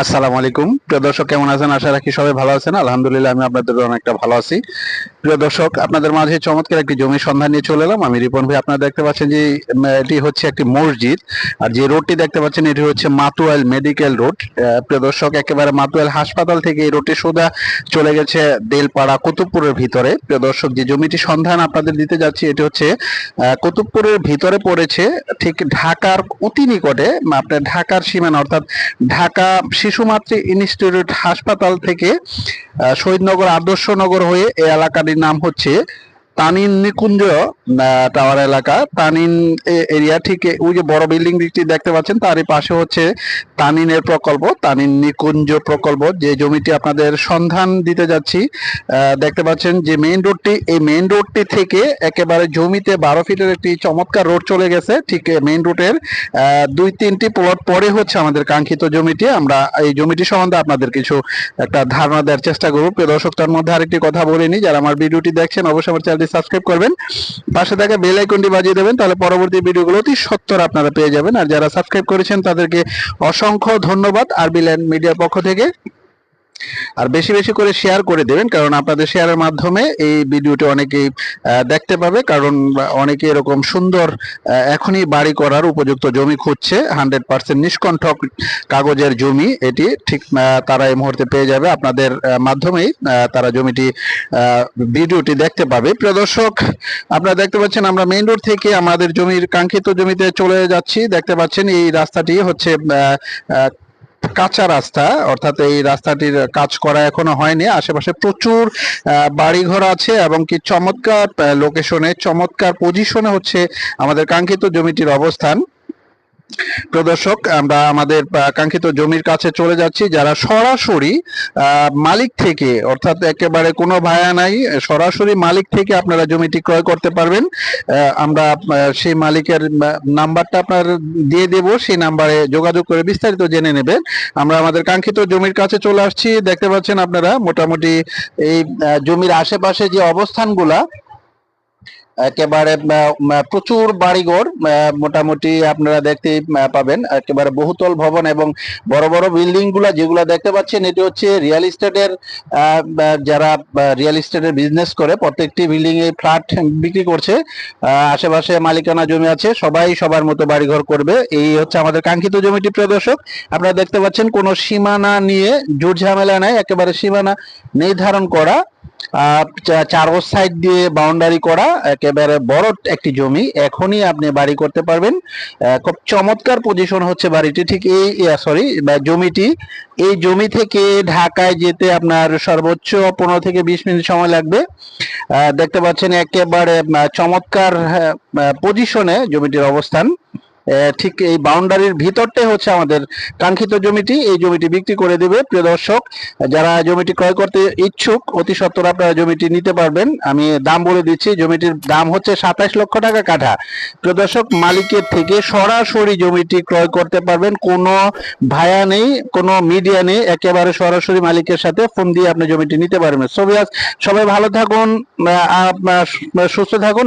আসসালামু আলাইকুম। প্রিয় দর্শক, কেমন আছেন? আশা রাখি সবাই ভালো আছেন। আলহামদুলিল্লাহ, আমি আপনাদের অনেকটা ভালো আছি। প্রিয় দর্শক, আপনাদের মাঝে চমৎকার একটি জমির সন্ধান নিয়ে চলে এলাম। আমি রিপন ভাই, আপনারা দেখতে পাচ্ছেন যে এটি হচ্ছে একটি মসজিদ। আর যে রোডটি দেখতে পাচ্ছেন, এটি হচ্ছে মাতুয়াল মেডিকেল রোড। প্রিয় দর্শক, একেবারে মাতুয়াল হাসপাতাল থেকে এই রোডটি সোজা চলে গেছে দেলপাড়া কুতুবপুরের ভিতরে। প্রিয় দর্শক, যে জমিটি সন্ধান আপনাদের দিতে যাচ্ছি, এটি হচ্ছে কুতুবপুরের ভিতরে পড়েছে, ঠিক ঢাকার অতি নিকটে, আপনার ঢাকার সীমানা, অর্থাৎ ঢাকা শিশু মাতৃ ইনস্টিটিউট হাসপাতাল থেকে শহীদনগর আদর্শনগর হয়ে এই এলাকাটির নাম হচ্ছে তানিন নিকুঞ্জ টাওয়ার এলাকা। তানিন এরিয়া ঠিক ওই যে বড় বিল্ডিং দিকটি দেখতে পাচ্ছেন, তারই পাশে হচ্ছে তানিনের প্রকল্প, তানিন নিকুঞ্জ প্রকল্প। যে জমিটি আপনাদের সন্ধান দিতে যাচ্ছি দেখতে পাচ্ছেন যে মেইন রোডটি এই মেইন রোডটি থেকে একেবারে জমিতে বারো ফিটের একটি চমৎকার রোড চলে গেছে। ঠিক মেইন রোডের দুই তিনটি প্লট পরে হচ্ছে আমাদের কাঙ্ক্ষিত জমিটি। আমরা এই জমিটি সম্বন্ধে আপনাদের কিছু একটা ধারণা দেওয়ার চেষ্টা করব। প্রিয় দর্শক, তার মধ্যে আরেকটি কথা বলে নিই। যারা আমার ভিডিওটি দেখছেন, অবশ্যই আমার চ্যানেলটি সাবস্ক্রাইব করবেন, পাশে থাকা বেল আইকনটি বাজিয়ে দেবেন, তাহলে পরবর্তী ভিডিওগুলো অতি সত্তর আপনারা পেয়ে যাবেন। আর যারা সাবস্ক্রাইব করেছেন, তাদেরকে অসংখ্য ধন্যবাদ আর ল্যান্ড মিডিয়ার পক্ষ থেকে। আর বেশি বেশি করে শেয়ার করে দেবেন, কারণ আপনাদের শেয়ারের মাধ্যমে এই ভিডিওটি অনেকেই দেখতে পাবে। কারণ অনেকে এরকম সুন্দর এখনই বাড়ি করার উপযুক্ত জমি খুঁজছে হান্ড্রেড পার্সেন্ট নিষ্কণ্ঠক কাগজের জমি এটি, ঠিক তারা এই মুহূর্তে পেয়ে যাবে। আপনাদের মাধ্যমেই তারা জমিটি ভিডিওটি দেখতে পাবে। প্রিয় দর্শক, আপনারা দেখতে পাচ্ছেন আমরা মেইন রোড থেকে আমাদের জমির কাঙ্ক্ষিত জমিতে চলে যাচ্ছি। দেখতে পাচ্ছেন এই রাস্তাটি হচ্ছে কাঁচা রাস্তা, অর্থাৎ এই রাস্তাটির কাজ করা এখনও হয়নি। আশেপাশে প্রচুর বাড়িঘর আছে এবং কি চমৎকার লোকেশনে চমৎকার পজিশনে হচ্ছে আমাদের কাঙ্ক্ষিত জমিটির অবস্থান। প্রদর্শক আমরা আমাদের কাঙ্ক্ষিত জমির কাছে চলে যাচ্ছি, যারা সরাসরি মালিক থেকে, অর্থাৎ একেবারে কোনো ভায়া নাই, সরাসরি মালিক থেকে আপনারা জমিটি ক্রয় করতে পারবেন। আমরা সেই মালিকের নাম্বারটা আপনার দিয়ে দেব, সেই নাম্বারে যোগাযোগ করে বিস্তারিত জেনে নেবেন। আমরা আমাদের কাঙ্ক্ষিত জমির কাছে চলে আসছি, দেখতে পাচ্ছেন আপনারা, মোটামুটি এই জমির আশেপাশে যে অবস্থানগুলা একেবারে প্রচুর বাড়িঘর মোটামুটি আপনারা দেখতে পাবেন। একেবারে বহুতল ভবন এবং বড় বড় বিল্ডিংগুলা যেগুলা দেখতে পাচ্ছেন, এটি হচ্ছে রিয়েল এস্টেটের যারা রিয়েল এস্টেটের বিজনেস করে, প্রত্যেকটি বিল্ডিং এ ফ্ল্যাট বিক্রি করছে আশেপাশে মালিকানা জমি আছে, সবাই সবার মতো বাড়িঘর করবে। এই হচ্ছে আমাদের কাঙ্ক্ষিত জমিটি প্রদর্শক আপনারা দেখতে পাচ্ছেন কোনো সীমানা নিয়ে জোর ঝামেলা নাই, একেবারে সীমানা নির্ধারণ করা। চার সাইড দিয়ে বাউন্ডারি করা, একেবারে বড় একটি জমি। এখনই আপনি বাড়ি করতে পারবেন। খুব চমৎকার পজিশন হচ্ছে বাড়িটি। ঠিক এই সরি জমিটি। এই জমি থেকে ঢাকায় যেতে আপনার সর্বোচ্চ পনেরো থেকে বিশ মিনিট সময় লাগবে। দেখতে পাচ্ছেন একেবারে চমৎকার পজিশনে জমিটির অবস্থান। ঠিক এই বাউন্ডারির ভিতরটাই হচ্ছে আমাদের কাঙ্ক্ষিত জমিটি। এই জমিটি বিক্রি করে দেবে, প্রিয় দর্শক। যারা জমিটি ক্রয় করতে ইচ্ছুক, অতি সত্তর আপনারা জমিটি নিতে পারবেন। আমি দাম বলে দিচ্ছি, জমিটির দাম হচ্ছে সাতাশ লক্ষ টাকা কাঠা। প্রিয় দর্শক, মালিকের থেকে সরাসরি জমিটি ক্রয় করতে পারবেন। কোনো ভায়া নেই, কোনো মিডিয়া নেই, একেবারে সরাসরি মালিকের সাথে ফোন দিয়ে আপনি জমিটি নিতে পারবেন। সবাই ভালো থাকুন সুস্থ থাকুন।